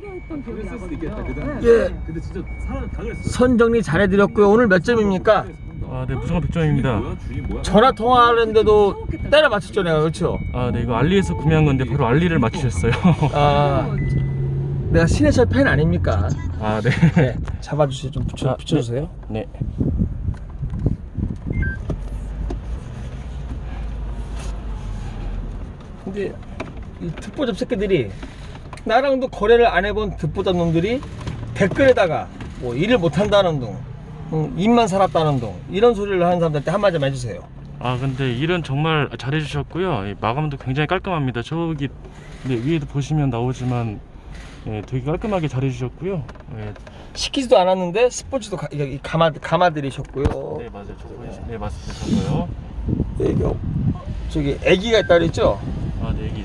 포기했던 기억이 그랬을 수도. 있겠다. 그 당시. 예. 근데 진짜 사람 다 그랬어. 선 정리 잘해드렸고요. 오늘 몇 점입니까? 아, 네, 무조건 100점입니다. 뭐야? 주인 뭐야? 전화 통화하는데도 때려 맞췄죠, 내가 그렇죠? 아, 네, 이거 알리에서 구매한 건데 바로 알리를 맞추셨어요. 아, 내가 신해철 팬 아닙니까? 아, 네. 네, 잡아주세요. 좀 붙여, 아, 붙여주세요. 네. 근데 이 듣보잡 새끼들이 나랑도 거래를 안 해본 듣보잡 놈들이 댓글에다가 뭐 일을 못한다는 둥, 응, 입만 살았다는 둥 이런 소리를 하는 사람들한테 한마디만 해주세요. 아, 근데 일은 정말 잘해주셨고요. 이 마감도 굉장히 깔끔합니다. 저기 네, 위에도 보시면 나오지만 예, 되게 깔끔하게 잘해주셨고요. 예, 시키지도 않았는데 스포츠도 가, 이 감아 감아들이셨고요. 네, 맞아요. 저거, 네, 맞습니다. 저거요. 여기 저기 아기가 있다 그랬죠?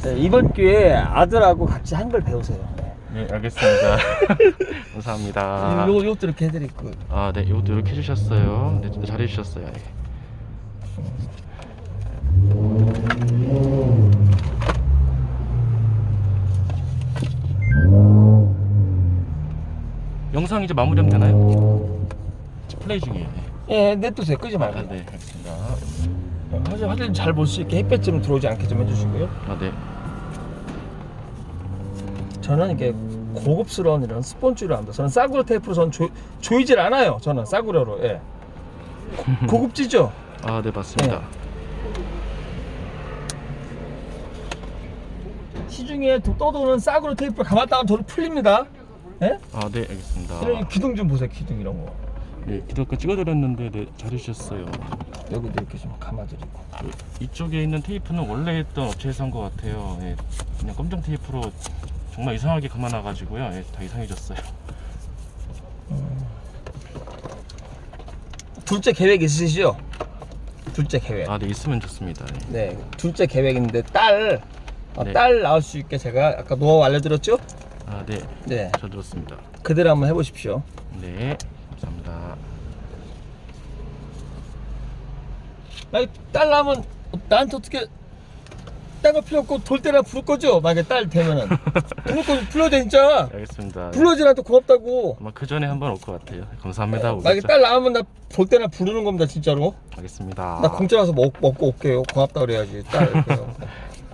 아, 네. 이번 기회에 아들하고 같이 한글 배우세요. 네. 네, 알겠습니다. 감사합니다. 요, 요것도 이렇게 해드리고 아, 네, 이것도 이렇게 해주셨어요. 네, 잘해주셨어요. 예. 영상 이제 마무리하면 되나요? 플레이 중이에요. 네. 예, 냅두세요. 끄지 말고. 아, 네, 알겠습니다. 화질, 화질 잘 볼 수 있게 햇볕 좀 들어오지 않게 좀 해주시고요. 아, 네. 저는 이게 고급스러운 이런 스폰지로 합니다. 저는 싸구려 테이프로 전 조, 조이질 않아요. 저는 싸구려로. 예. 고 급지죠? 아, 네, 맞습니다. 시중에 도- 떠도는 싸구려 테이프를 감았다가 저로 풀립니다. 예? 아, 네, 알겠습니다. 기둥 좀 보세요. 기둥 이런 거. 네, 기도가 찍어드렸는데, 네, 잘해주셨어요. 여기도 이렇게 좀 감아드리고. 그, 이쪽에 있는 테이프는 원래 했던 업체에서 한 것 같아요. 예, 그냥 검정 테이프로 정말 이상하게 감아놔가지고요. 예, 다 이상해졌어요. 둘째 계획 있으시죠? 둘째 계획. 아, 네, 있으면 좋습니다. 예. 네, 둘째 계획인데 딸, 어, 네. 딸 낳을 수 있게 제가 아까 노하우 알려드렸죠? 아, 네, 네, 저 들었습니다. 그대로 한번 해보십시오. 네, 감사합니다. 만약 딸 낳으면 나한테 어떻게 딴거 필요 없고 돌 때나 부를 거죠? 만약에 딸 되면은 부를 거 불러야 돼 진짜 알겠습니다. 불러지 나한테 고맙다고 아마 그 전에 한번 올 것 같아요. 감사합니다. 만약에 오겠죠? 딸 낳으면 나볼 때나 부르는 겁니다 진짜로 알겠습니다. 나 공짜 가서 먹, 먹고 올게요 고맙다 그래야지 딸 그래요.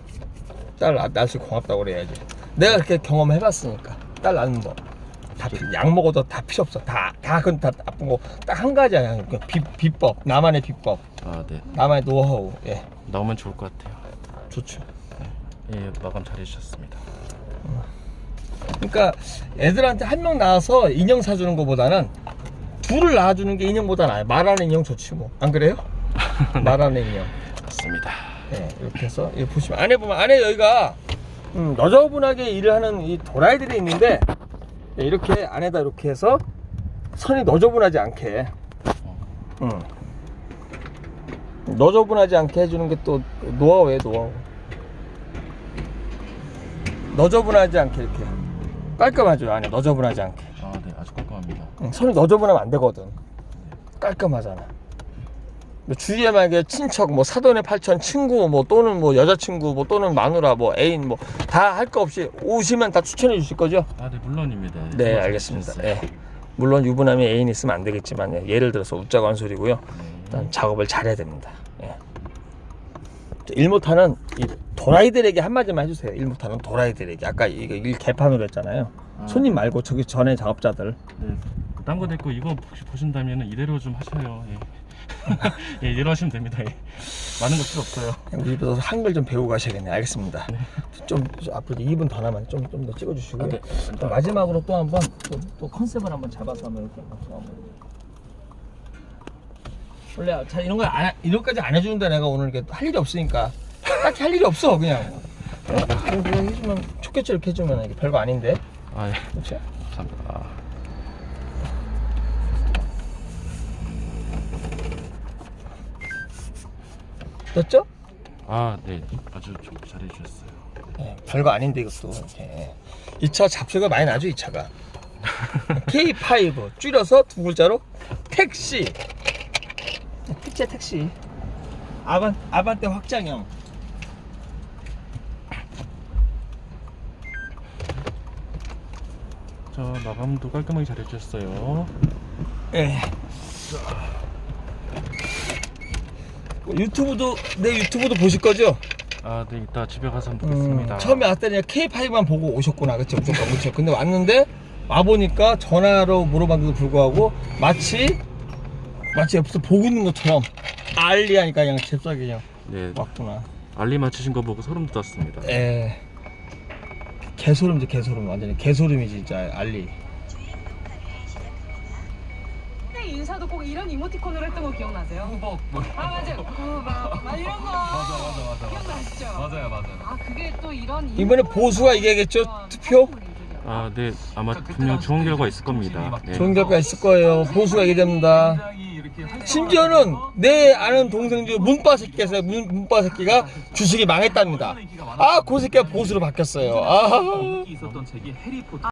딸 낳- 낳을 수 고맙다 그래야지 내가 그렇게 경험해봤으니까 딸 낳는 거다약 먹어도 다 필요 없어 다 다 그건 다 나쁜 거 딱 한 가지야 그냥 비, 비법 나만의 비법 아, 네, 나만의 노하우 예 나오면 좋을 것 같아요. 좋죠 예, 마감 잘 해주셨습니다. 그러니까 애들한테 한명 낳아서 인형 사주는 것보다는 둘을 낳아주는 게 인형보다 나아요 말하는 인형 좋지 뭐 안 그래요? 말하는 인형 맞습니다. 네, 이렇게 해서 이거 보시면 안에 보면 안에 여기가 음, 너저분하게 일을 하는 이 도라이들이 있는데 네, 이렇게 안에다 이렇게 해서 선이 너저분하지 않게 음. 너저분하지 않게 해주는 게 또 노하우예요 노하우 너저분하지 않게 이렇게 깔끔하죠 안에 너저분하지 않게 아, 네, 아주 깔끔합니다. 응, 선이 너저분하면 안 되거든. 깔끔하잖아. 뭐 주위에 만약에 친척, 뭐 사돈의 팔촌 친구, 뭐 또는 뭐 여자친구, 뭐 또는 마누라, 뭐 애인, 뭐 다 할 거 없이 오시면 다 추천해 주실 거죠? 아, 네, 물론입니다. 네, 정말 알겠습니다. 예. 물론 유부남이 애인 있으면 안 되겠지만 예, 예를 들어서 웃자고 한 소리고요. 네. 일단 작업을 잘해야 됩니다. 예. 일 못하는 이 도라이들에게 한마디만 해주세요. 일 못하는 도라이들에게 아까 이거 일 개판으로 했잖아요. 아. 손님 말고 저기 전에 작업자들 네. 딴거 됐고 이거 혹시 보신다면 이대로 좀 하셔요. 예. 예, 이대로 하시면 됩니다. 예. 많은 거 필요 없어요. 우리 집에서 한글 좀 배우고 가셔야겠네요. 알겠습니다. 좀, 좀 앞으로 2분 더 남았 좀좀 더 찍어주시고요. 아, 네. 또 마지막으로 또 한번 또, 또 컨셉을 한번 잡아서 한번 이렇게 한번. 원래 잘 이런 거안 이런까지 안 해주는데 내가 오늘 이렇게 할 일이 없으니까 딱히 할 일이 없어 그냥. 어? 그냥 그냥 해주면 좋겠죠 이렇게 해주면 이게 별거 아닌데 아, 예. 그렇죠? 감사합니다. 됐죠? 아, 네. 아주 좀 잘해 주셨어요. 예, 별거 아닌데 이것도 이렇게. 이차 잡초가 많이 나죠 이 차가 K5 줄여서 두 글자로 택시 택시야 택시 아반, 아반떼 확장형 자 마감도 깔끔하게 잘해 주셨어요. 예. 유튜브도 내 유튜브도 보실 거죠? 아, 네 이따 집에 가서 한번 음, 보겠습니다. 처음에 왔을 때는 K5만 보고 오셨구나. 그쵸? 무조건 그쵸? 근데 왔는데 와보니까 전화로 물어봤는데도 불구하고 마치 마치 옆에서 보고 있는 것처럼 알리 하니까 그냥 잽싸게 그냥 네, 왔구나. 알리 맞추신 거 보고 소름 돋았습니다. 에 개소름이지 개소름. 완전히 개소름이지 진짜 알리 인사도 꼭 이런 이모티콘으로 했던 거 기억나세요? 뭐, 뭐. 아 맞아요. 구박 막 이런 거. 맞아, 맞아, 맞아. 기억나시죠? 맞아요, 맞아요. 아 그게 또 이런 이번에 보수가 이기겠죠? 투표? 아, 네 아마 그러니까 분명 좋은 결과 때 있을 겁니다. 네. 좋은 결과 있을 거예요 보수가 굉장히 이렇게 활성화가 심지어는 내 아는 동생 중 문바 새끼가 있어요 문, 문바 새끼가 주식이 망했답니다 인기가 아그 새끼가 보수로 바뀌었어요 아 인기 있었던 책이 해리포터